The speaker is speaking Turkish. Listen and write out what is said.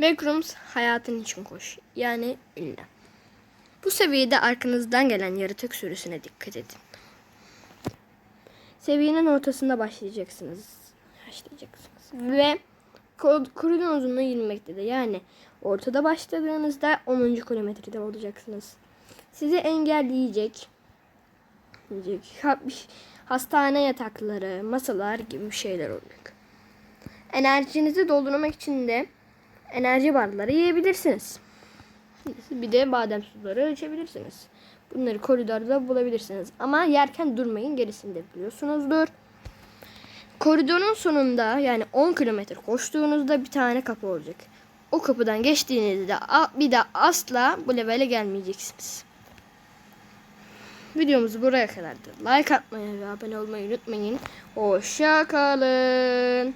Backrooms hayatın için koş. Yani ünlem. Bu seviyede arkanızdan gelen yaratık sürüsüne dikkat edin. Seviyenin ortasında başlayacaksınız. Başlayacaksınız. Ve ko- koridorun uzunluğu 20 metrede. Yani ortada başladığınızda 10. kilometrede olacaksınız. Sizi engelleyecek bir- Hastane yatakları, masalar gibi şeyler olacak. Enerjinizi doldurmak için de enerji barları yiyebilirsiniz. Bir de badem suları içebilirsiniz. Bunları koridorda bulabilirsiniz. Ama yerken durmayın gerisini de biliyorsunuzdur. Koridorun sonunda yani 10 kilometre koştuğunuzda bir tane kapı olacak. O kapıdan geçtiğinizde bir daha asla bu levele gelmeyeceksiniz. Videomuz buraya kadardı. Like atmayı ve abone olmayı unutmayın. Hoşça kalın.